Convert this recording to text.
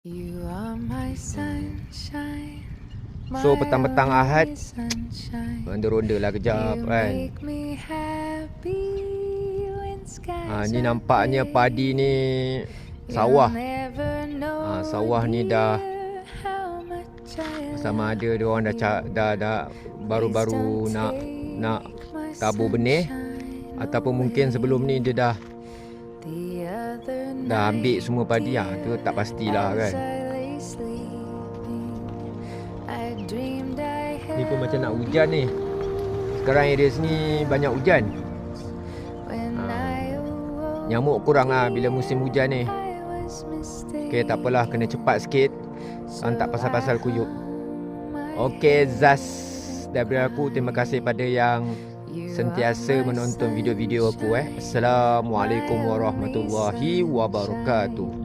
You are my sunshine. So, my petang-petang Ahad. Ronda-ronda lah kejap You kan ha, Ni nampaknya padi ni Sawah ha, Sawah ni dah Sama ada dia orang dah, ca- dah, dah Baru-baru nak Nak tabur benih Ataupun mungkin sebelum ni dia dah Dah ambil semua padi ha, Tu tak pastilah kan. Ni pun macam nak hujan ni. Sekarang area sini banyak hujan. Awoke, Nyamuk kurang lah bila musim hujan ni. Okay tak apalah kena cepat sikit. Tak pasal-pasal kuyup Okay, Okay Zaz. Daripada aku terima kasih pada yang Sentiasa menonton video-video aku eh. Assalamualaikum warahmatullahi wabarakatuh